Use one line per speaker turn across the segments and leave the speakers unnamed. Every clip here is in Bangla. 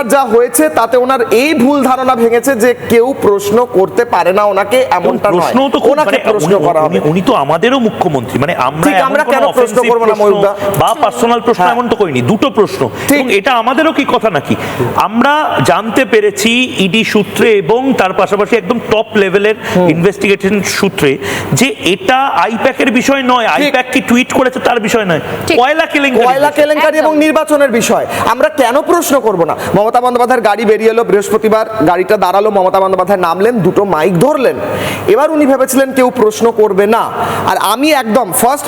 ওনার যা হয়েছে তাতে ওনার এই ভুল ধারণা ভেঙেছে যে কেউ প্রশ্ন করতে পারে না ওনাকে এমনটা নয়।
প্রশ্ন তো
ওনাকে
মানে
প্রশ্ন করা হবে।
উনি- তো আমাদেরও মুখ্যমন্ত্রী মানে আমরা
আমরা
কেন
প্রশ্ন করব না, ময়ূরদা?
বা পার্সোনাল প্রশ্ন
হ্যাঁ।
এমন তো করিনি দুটো প্রশ্ন। এবং এটা আমাদেরও কি কথা নাকি? আমরা জানতে পেরেছি ইডি সূত্রে এবং তার পাশাপাশি একদম টপ লেভেলের ইনভেস্টিগেশন সূত্রে যে এটা আইপ্যাকের বিষয় নয় আইপ্যাক কি টুইট করেছে তার বিষয় নয়। কয়লা কেলেঙ্কারি
কয়লা কেলেঙ্কারি এবং নির্বাচনের বিষয়। আমরা কেন প্রশ্ন করব না? মমতা বন্দ্যোপাধ্যায়ের গাড়ি বেরিয়ে এলো, বৃহস্পতিবার গাড়িটা দাঁড়াল, মমতা বন্দ্যোপাধ্যায় নামলেন, দুটো মাইক ধরলেন। এবার উনি ভেবেছিলেন কেউ প্রশ্ন করবে না। আর আমি একদম ফার্স্ট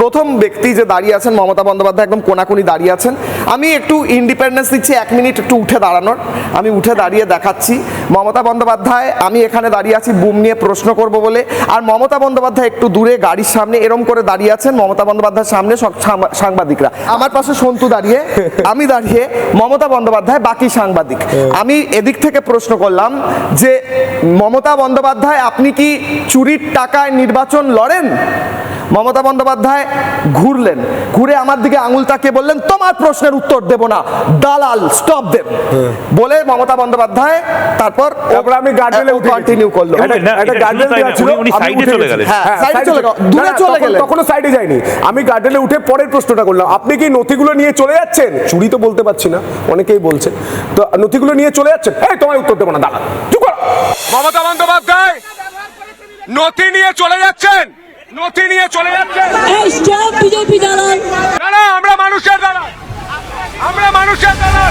প্রথম ব্যক্তি যে দাঁড়িয়ে আছেন, মমতা বন্দ্যোপাধ্যায় একদম কোনাকুনি দাঁড়িয়ে আছেন। আমি একটু ইন্ডিপেন্ডেন্স দিচ্ছি, এক মিনিট একটু উঠে দাঁড়ানোর। আমি উঠে দাঁড়িয়ে দেখাচ্ছি। মমতা বন্দ্যোপাধ্যায়, আমি এখানে দাঁড়িয়ে আছি, বুম নিয়ে প্রশ্ন করব বলে। আর মমতা বন্দ্যোপাধ্যায় একটু দূরে, গাড়ির সামনে এরম করে দাঁড়িয়ে আছেন মমতা বন্দ্যোপাধ্যায়ের সামনে সব সাংবাদিকরা। আমার পাশে সন্তু দাঁড়িয়ে, আমি দাঁড়িয়ে মমতা বন্দ্যোপাধ্যায় বাকি সাংবাদিক। আমি এদিক থেকে প্রশ্ন করলাম যে, মমতা বন্দ্যোপাধ্যায়, আপনি কি চুরির টাকায় নির্বাচন লড়েন? মমতা বন্দ্যোপাধ্যায় ঘুরলেন। ঘুরে আমার দিকে আঙুল তাকিয়ে বললেন তোমার প্রশ্নের উত্তর দেব না দালাল স্টপ দেব বলে মমতা বন্দ্যোপাধ্যায় তারপর
তারপর আমি গার্ডেলে উঠে
কন্টিনিউ করল।
একটা
এটা
গার্ডেন দেওয়া ছিল
উনি- সাইডে চলে গেলেন।
হ্যাঁ,
হ্যাঁ,
সাইডে চলে গেলেন। দূরে চলে
তখন-
গেলেন।
তখনও সাইডে যায়নি। আমি গার্ডেনে উঠে পরের প্রশ্নটা করলাম। আপনি কি নথিগুলো নিয়ে চলে যাচ্ছেন? চুরি তো বলতে পারছি না অনেকেই বলছে। তো নথিগুলো নিয়ে চলে যাচ্ছেন? এই তোমায় উত্তর দেবো না দাঁড়া। চুপ করো।
মমতা বন্দ্যোপাধ্যায় নথি নিয়ে চলে যাচ্ছেন? নথি নিয়ে চলে
যাচ্ছে। বিজেপি দালাল।
আমরা মানুষের দাঁড়ান আমরা মানুষের দ্বারা